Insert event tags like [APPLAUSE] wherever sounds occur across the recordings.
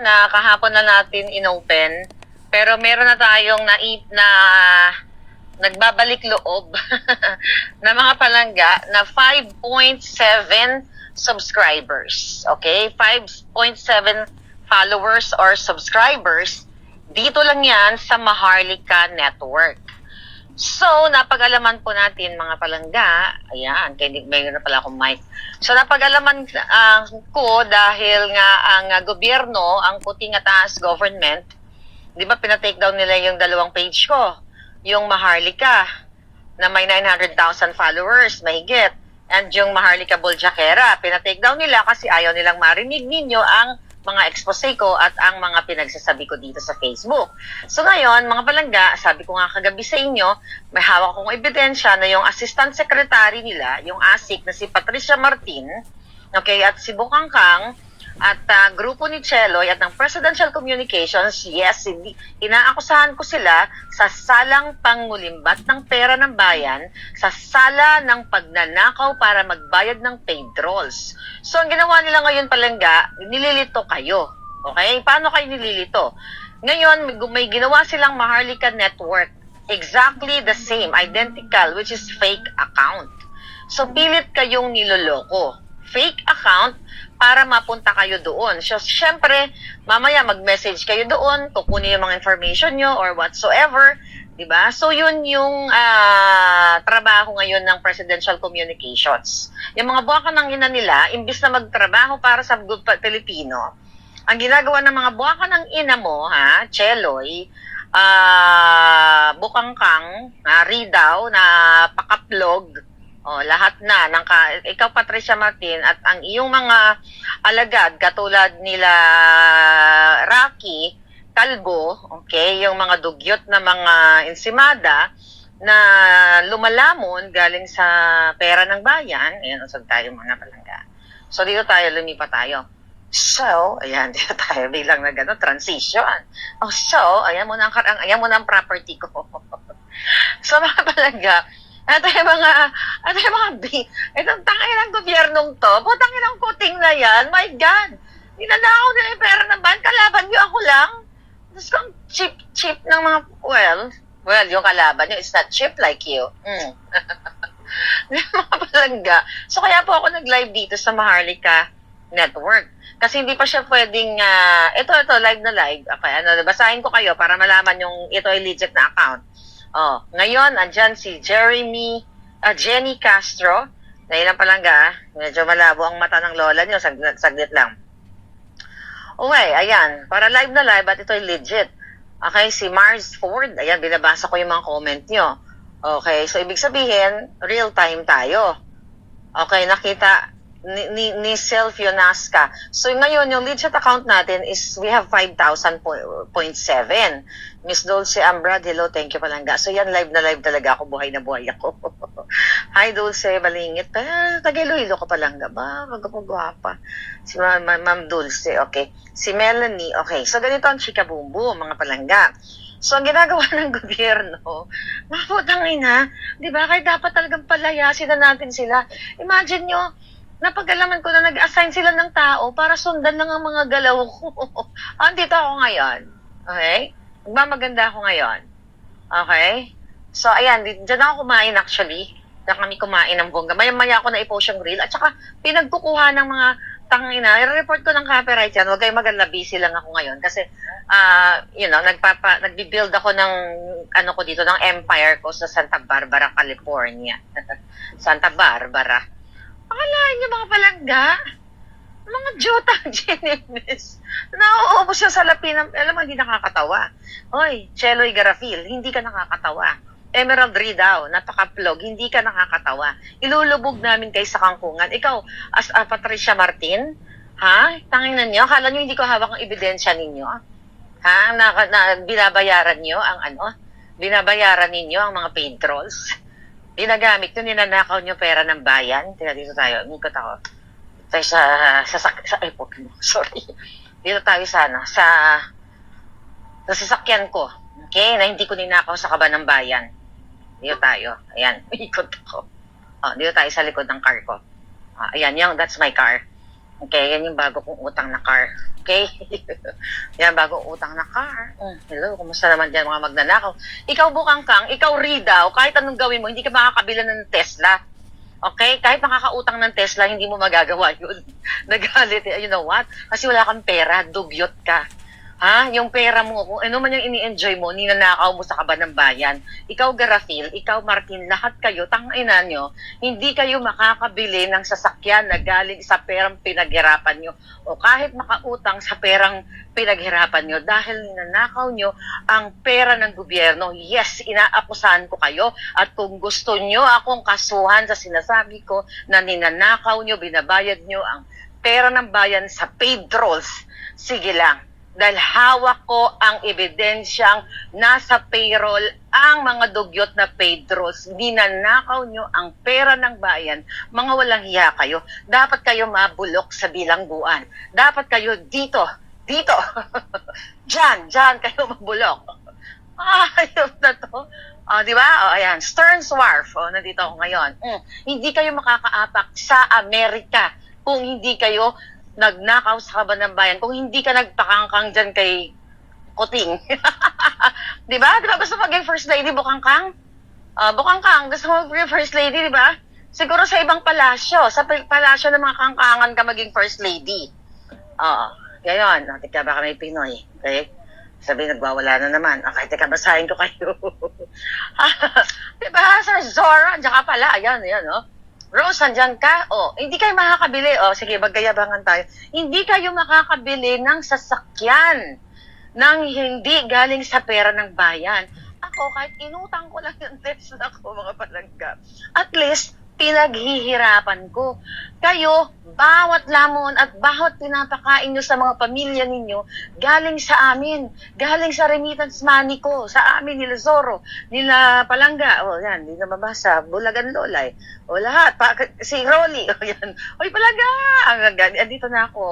na kahapon na natin inopen, pero meron na tayong na, na nagbabalik loob [LAUGHS] na mga palangga na 5.7 subscribers. Okay? 5.7 followers or subscribers. Dito lang yan sa Maharlika Network. So, napag-alaman po natin mga palangga, ayan, kaya hindi may na pala akong mic. So, napag-alaman ah, ko dahil nga ang ah, gobyerno, ang puting ataas government, di ba pinatake down nila yung dalawang page ko, yung Maharlika, na may 900,000 followers, mahigit. And yung Maharlika Boljakera, pinatake down nila kasi ayaw nilang marinig ninyo ang mga expose ko at ang mga pinagsasabi ko dito sa Facebook. So ngayon, mga palangga, sabi ko nga kagabi sa inyo, may hawak kong ebidensya na yung assistant secretary nila, yung ASIC na si Patricia Martin, okay, at si Bukangkang, at ah, grupo ni Cheloy at ng Presidential Communications, yes, hindi, inaakusahan ko sila sa salang pangulimbat ng pera ng bayan, sa sala ng pagnanakaw para magbayad ng paid rolls. So, ang ginawa nila ngayon palangga, nililito kayo. Okay? Paano kayo nililito? Ngayon, may ginawa silang Maharlika Network. Exactly the same, identical, which is fake account. So, pilit kayong niloloko. Fake account para mapunta kayo doon. So, syempre, mamaya mag-message kayo doon, kukunin yung mga information nyo or whatsoever, di ba? So, yun yung ah, trabaho ngayon ng Presidential Communications. Yung mga buwaka ng ina nila, imbis na magtrabaho para sa Pilipino, ang ginagawa ng mga buwaka ng ina mo, ha, Cheloy, ah bukangkang, na ridaw, na pakaplog, Oh, lahat na ng ka, ikaw Patricia Martin at ang iyong mga alagad katulad nila Rocky, Kalbo, okay, yung mga dugyot na mga ensimada na lumalamon galing sa pera ng bayan, ayan, usag tayo mga palangga. So, dito tayo, lumipat tayo. So, ayan, [LAUGHS] dito tayo bilang na gano'n, transition. Oh, so, ayan mo na ang, ayan mo na ang property ko. [LAUGHS] so, mga palangga, ito yung mga, ito yung mga, itong tangin ng gobyernong to, putang inang kuting na yan, my God, ninanakaw nila yung pera ng bayan, kalaban nyo ako lang. Tapos kung cheap, cheap ng mga, well, well, yung kalaban nyo is not cheap like you. [LAUGHS] Mm. mga palangga. So, kaya po ako nag-live dito sa Maharlika Network. Kasi hindi pa siya pwedeng, ah, ito, ito, live na live. Okay, ano, basahin ko kayo para malaman yung ito ay legit na account. Oh, ngayon, andyan si Jeremy, ah, Jenny Castro. Dahil lang palangga, ah. medyo malabo ang mata ng lola niyo, saglit, saglit lang. Okay, ayan, para live na live at ito ay legit. Okay, si Mars Ford, ayan, binabasa ko yung mga comment nyo. Okay, so ibig sabihin, real time tayo. Okay, nakita ni, ni, ni Self Yonasca. So ngayon, yung legit account natin is we have 5,000.7. Miss Dulce Ambrad, hello, thank you palangga. So yan, live na live talaga ako, buhay na buhay ako. [LAUGHS] Hi Dulce, balingit. Eh, Tagiloilo ko palangga ba? Magpapagwapa. Si Ma- Ma- Ma'am Dulce, okay. Si Melanie, okay. So ganito ang chika bumbu, mga palangga. So, ang ginagawa [LAUGHS] ng gobyerno, maputang ina, di ba? Kaya dapat talagang palayasin na natin sila. Imagine nyo, napag-alaman ko na nag-assign sila ng tao para sundan lang ang mga galaw ko. [LAUGHS] Andito ako ngayon. Okay? Magmamaganda ako ngayon. Okay? So, ayan, dyan ako kumain actually. Diyan kami kumain ng bongga. Maya-maya ako na i-post yung reel. At saka, pinagkukuha ng mga tangina. I-report ko ng copyright yan. Huwag kayong maganda. Busy lang ako ngayon. Kasi, ah, you know, nagpapa, nagbi-build ako ng, ano ko dito, ng empire ko sa Santa Barbara, California. [LAUGHS] Santa Barbara. Akalain niyo mga palangga? Mga jutang [LAUGHS] genius. Nauubos siya sa lapi ng, alam mo, hindi nakakatawa. Hoy, Cheloy Garafil, hindi ka nakakatawa. Emerald Ridaw, napaka-plog, hindi ka nakakatawa. Ilulubog namin kay sa kangkungan. Ikaw, as ah, Patricia Martin, ha? Tanginan niyo, akala niyo hindi ko hawak ang ebidensya ninyo? Ha? Na, na, binabayaran niyo ang ano? Binabayaran ninyo ang mga paid trolls? Ginagamit nyo, ninanakaw nyo pera ng bayan. Tingnan dito tayo, umikot ako. Tayo sa, sa, sa, sa airport mo, [LAUGHS] sorry. Dito tayo sa, ano, sa, sa sasakyan ko. Okay, na hindi ko ninakaw sa kaba ng bayan. Dito tayo. Ayan, [LAUGHS] ikot ako. Oh, dito tayo sa likod ng car ko. Ah, ayan, yung, that's my car. Okay, yan yung bago kong utang na car. Okay? [LAUGHS] yan, bago utang na car. Mm, hello, kumusta naman dyan mga magnanakaw? Ikaw bukang kang, ikaw ridaw, kahit anong gawin mo, hindi ka makakabila ng Tesla. Okay? Kahit makakautang ng Tesla, hindi mo magagawa yun. [LAUGHS] Nagalit. eh. You know what? Kasi wala kang pera, dugyot ka. Ha? Yung pera mo, kung ano man yung ini-enjoy mo, ninanakaw mo sa kaban ng bayan. Ikaw, Garafil, ikaw, Martin, lahat kayo, tangina nyo, hindi kayo makakabili ng sasakyan na galing sa perang pinaghirapan nyo o kahit makautang sa perang pinaghirapan nyo dahil ninanakaw nyo ang pera ng gobyerno. Yes, inaakusahan ko kayo at kung gusto nyo akong kasuhan sa sinasabi ko na ninanakaw nyo, binabayad nyo ang pera ng bayan sa paid trolls, sige lang dahil hawak ko ang ebidensyang nasa payroll ang mga dugyot na paid trolls. Ninanakaw nyo ang pera ng bayan. Mga walang hiya kayo. Dapat kayo mabulok sa bilangguan. Dapat kayo dito, dito. [LAUGHS] Diyan, diyan kayo mabulok. [LAUGHS] Ayop na to. Ah, di ba? Oh, ayan. Stearns Wharf. Oh, nandito ako ngayon. Mm. Hindi kayo makakaapak sa Amerika kung hindi kayo nagnakaw sa kaban ng bayan. Kung hindi ka nagpakangkang dyan kay Kuting. [LAUGHS] di ba? Di ba gusto maging first lady bukangkang? Ah, bukangkang, gusto mo maging first lady, di ba? Siguro sa ibang palasyo. Sa pal- palasyo ng mga kangkangan ka maging first lady. Oo. Gayon. O, Teka, baka may Pinoy. Okay? Sabi, nagwawala na naman. Okay, teka, basahin ko kayo. [LAUGHS] di ba, Sir Zora? Diyan ka pala. Ayan, ayan, oh. Rose, andyan ka? O, hindi kayo makakabili. O, sige, maggayabangan tayo. Hindi kayo makakabili ng sasakyan nang hindi galing sa pera ng bayan. Ako, kahit inutang ko lang yung Tesla ko, mga palangga, at least, pinaghihirapan ko. Kayo, bawat lamon at bawat pinapakain nyo sa mga pamilya ninyo, galing sa amin. Galing sa remittance money ko, sa amin, nila Zoro, nila Palangga, o yan, hindi na mabasa, Bulagan Lolay, o lahat, pa, si Rolly, [LAUGHS] o yan, oy Palangga, ang andito na ako.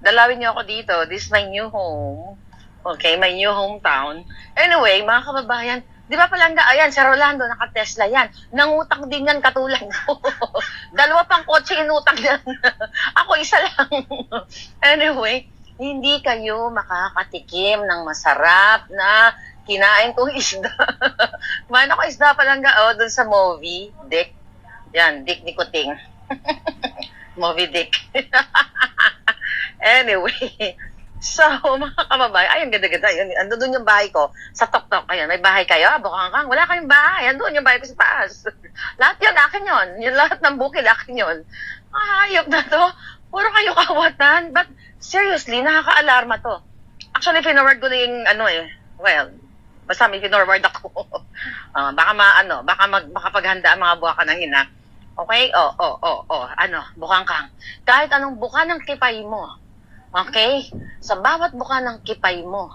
Dalawin niyo ako dito, this is my new home. Okay, my new hometown. Anyway, mga kababayan, di ba palangga, ayan, sa Rolando, naka-Tesla yan. Nangutang din yan katulad ko. [LAUGHS] Dalawa pang kotse inutang yan. [LAUGHS] Ako isa lang. [LAUGHS] anyway, hindi kayo makakatikim ng masarap na kinain kong isda. Kumain ako isda palangga, oh, dun sa movie, Dick. Yan, Dick Nicoting. movie Dick. anyway, So, [LAUGHS] mga kababayan, ay, ang ganda-ganda. Yun, ando doon yung bahay ko. Sa Tok-Tok, ayan, may bahay kayo. Ah, Bukangkang, wala kayong bahay. Ando yung bahay ko sa taas. [LAUGHS] lahat yun, akin yun. Yung lahat ng bukid, akin yun. Ah, hayop na to. Puro kayo kawatan. But, seriously, nakaka-alarma to. Actually, pinorward ko na yung, ano eh, well, basta may pinorward ako. [LAUGHS] Ah, baka ma, ano, baka mag, makapaghanda ang mga buwaka ng ina. Okay? O, oh, oh, oh, ano, bukangkang. Kahit anong buka ng kipay mo, Okay? Sa bawat buka ng kipay mo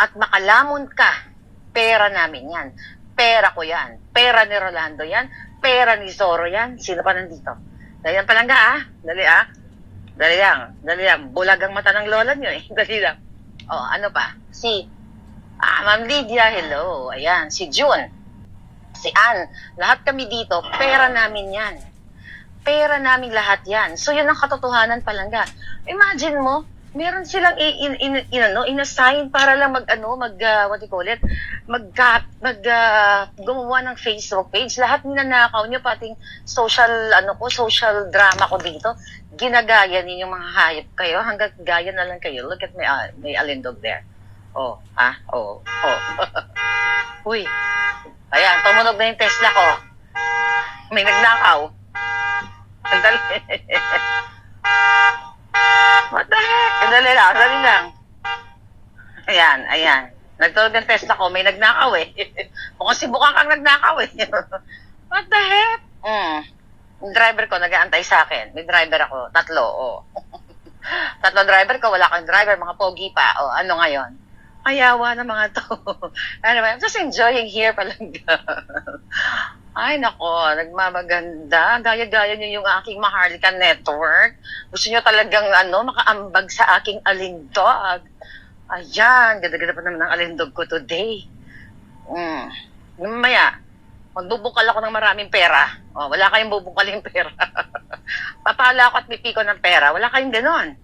at makalamon ka, pera namin yan. Pera ko yan. Pera ni Rolando yan. Pera ni Zoro yan. Sino pa nandito? Dali lang palangga ah. Dali ah. Dali lang. Dali lang. Bulag ang mata ng lola nyo eh. [LAUGHS] Dali lang. Oh, ano pa? Si Ah, Ma'am Lydia, hello. Ayan, si June. Si Ann. Lahat kami dito, pera namin yan pera namin lahat yan. So, yun ang katotohanan palangga. Imagine mo, meron silang in, in, in, ano, inassign para lang mag, ano, mag, uh, what do you call it, mag, mag, uh, gumawa ng Facebook page. Lahat ninanakaw nyo, pating social, ano ko, social drama ko dito. Ginagaya ninyong mga hayop kayo, hanggang gaya na lang kayo. Look at my, uh, my alindog there. Oh, ha? Oh, oh. [LAUGHS] Uy. Ayan, tumunog na yung Tesla ko. May nagnakaw. Sandali. Heck? Sandali lang, sandali lang. Ayan, ayan. Nagtulog ng Tesla ko, may nagnakaw eh. [LAUGHS] Mukhang si Bukang kang nagnakaw eh. [LAUGHS] What the heck? Mm. Yung driver ko, nag-aantay sa akin. May driver ako, tatlo, oh. [LAUGHS] tatlo driver ko, wala kang driver, mga pogi pa. Oh, ano ngayon? Ayawa na mga to. anyway, I'm just enjoying here palangga. Ay, nako, nagmamaganda. Gaya-gaya niyo yung aking Maharlika network. Gusto niyo talagang ano, makaambag sa aking alindog. Ayan, ganda-ganda pa naman ang alindog ko today. Mm. Mamaya, Magbubukal ako ng maraming pera. O, wala kayong bubukaling pera. [LAUGHS] Papala ako at pipiko ng pera. Wala kayong ganon.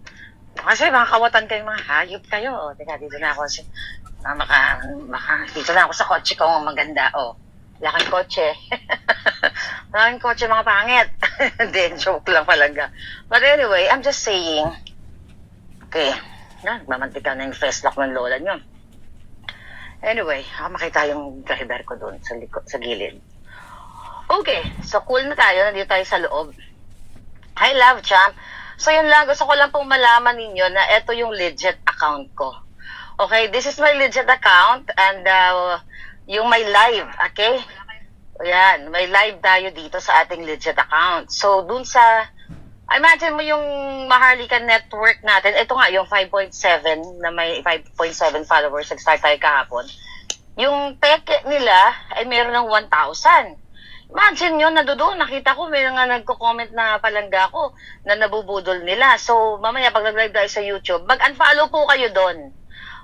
Kasi mga kawatan kayo, mga hayop kayo. O, teka, dito na ako. Ah, maka, maka, dito na ako sa kotse ko, maganda. O, wala kang kotse. [LAUGHS] wala kang kotse, mga pangit. [LAUGHS] Hindi, joke lang palaga. But anyway, I'm just saying, okay, na, mamantika na yung face lock ng lola nyo. Anyway, ah, makita yung driver ko doon sa, liko- sa gilid. Okay, so cool na tayo. Nandito tayo sa loob. Hi, love champ. So yun lang, gusto ko lang pong malaman ninyo na ito yung legit account ko. Okay, this is my legit account and uh, yung my live, okay? Yan, may live tayo dito sa ating legit account. So dun sa, imagine mo yung Maharlika network natin, ito nga yung 5.7 na may 5.7 followers, nag-start tayo kahapon. Yung peke nila ay meron ng 1,000. Imagine nyo, nadoon, nakita ko, may nga nagko-comment na palangga ko na nabubudol nila. So, mamaya pag nag-live tayo sa YouTube, mag-unfollow po kayo doon.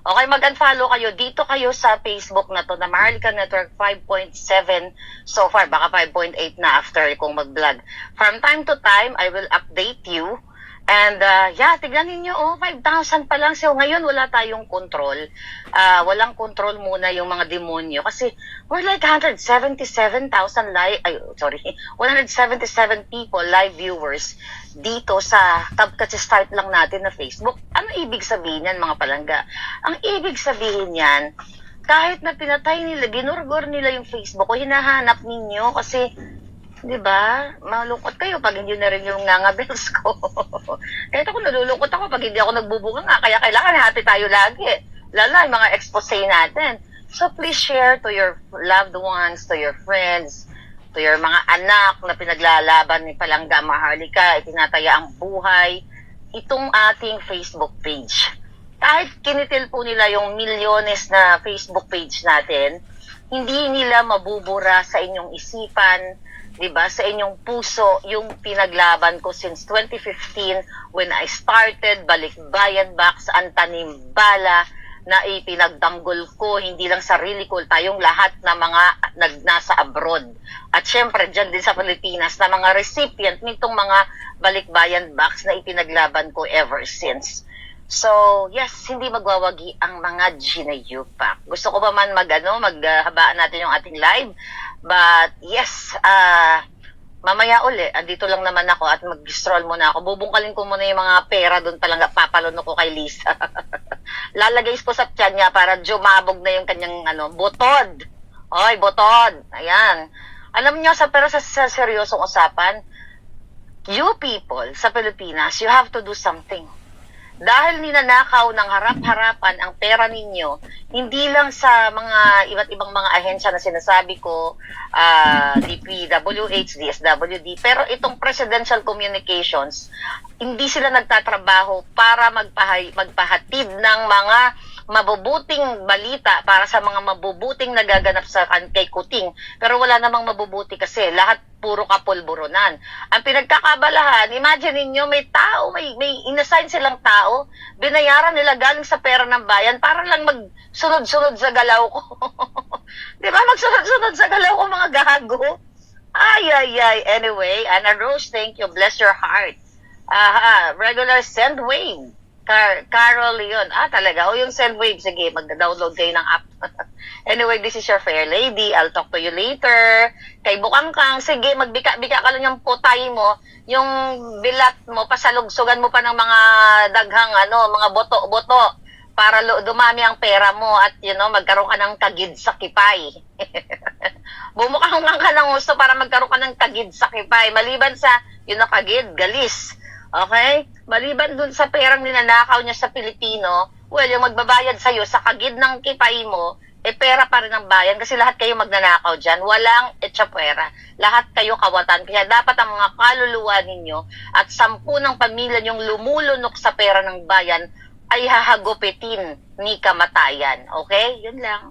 Okay, mag-unfollow kayo. Dito kayo sa Facebook na to, na Maharlika Network 5.7 so far. Baka 5.8 na after kung mag-vlog. From time to time, I will update you. And uh, yeah, tignan ninyo, oh, 5,000 pa lang. So ngayon, wala tayong control. Ah, walang control muna yung mga demonyo. Kasi we're like 177,000 live, ay, sorry, [LAUGHS] 177 people, live viewers dito sa tab kasi start lang natin na Facebook. Ano ibig sabihin yan mga palangga? Ang ibig sabihin yan, kahit na pinatay nila, ginurgor nila yung Facebook ko, hinahanap ninyo kasi 'di ba? Malungkot kayo pag hindi na rin yung ngangabels ko. [LAUGHS] Kahit ako nalulungkot ako pag hindi ako nagbubuka nga, kaya kailangan happy tayo lagi. Lalo na yung mga expose natin. So please share to your loved ones, to your friends, to your mga anak na pinaglalaban ni Palangga Maharlika, itinataya ang buhay, itong ating Facebook page. Kahit kinitil po nila yung milyones na Facebook page natin, hindi nila mabubura sa inyong isipan, 'di ba? Sa inyong puso yung pinaglaban ko since 2015 when I started Balikbayan Box ang tanim bala na ipinagtanggol ko, hindi lang sarili ko, tayong lahat na mga nag, nasa abroad. At syempre, dyan din sa Pilipinas, na mga recipient nitong mga balikbayan box na ipinaglaban ko ever since. So, yes, hindi magwawagi ang mga ginayupak. Gusto ko pa man mag, ano, maghabaan natin yung ating live. But, yes, ah, mamaya uli, andito lang naman ako at mag-stroll muna ako. Bubungkalin ko muna yung mga pera doon palang papalono ko kay Lisa. [LAUGHS] Lalagay ko sa tiyan niya para jumabog na yung kanyang ano, butod. Oy, butod. Ayan. Alam niyo sa pero sa, sa seryosong usapan, you people sa Pilipinas, you have to do something. Dahil ninanakaw ng harap-harapan ang pera ninyo, hindi lang sa mga iba't ibang mga ahensya na sinasabi ko, ah, DPWH, DSWD, pero itong Presidential Communications, hindi sila nagtatrabaho para magpahay, magpahatid ng mga mabubuting balita para sa mga mabubuting nagaganap sa kay Kuting. Pero wala namang mabubuti kasi lahat puro kapulburunan. Ang pinagkakabalahan, imagine ninyo may tao, may, may inassign silang tao, binayaran nila galing sa pera ng bayan para lang magsunod-sunod sa galaw ko. [LAUGHS] Di ba? Magsunod-sunod sa galaw ko mga gago. Ay, ay, ay. Anyway, Anna Rose, thank you. Bless your heart. Aha, regular send wave. Car Carol yun. Ah, talaga. O yung send wave. Sige, mag-download kayo ng app. [LAUGHS] anyway, this is your fair lady. I'll talk to you later. Kay Bukang Kang, sige, magbika-bika ka lang yung putay mo. Yung bilat mo, pasalugsugan mo pa ng mga daghang, ano, mga boto-boto para dumami ang pera mo at, you know, magkaroon ka ng kagid sa kipay. [LAUGHS] Bumukhang lang ka ng gusto para magkaroon ka ng kagid sa kipay. Maliban sa, yun know, kagid, galis. Okay? Maliban dun sa perang ninanakaw niya sa Pilipino, well, yung magbabayad sa'yo sa kagid ng kipay mo, eh pera pa rin ang bayan kasi lahat kayo magnanakaw dyan. Walang etsapwera. Lahat kayo kawatan. Kaya dapat ang mga kaluluwa ninyo at sampu ng pamilya nyong lumulunok sa pera ng bayan ay hahagupitin ni kamatayan. Okay? Yun lang.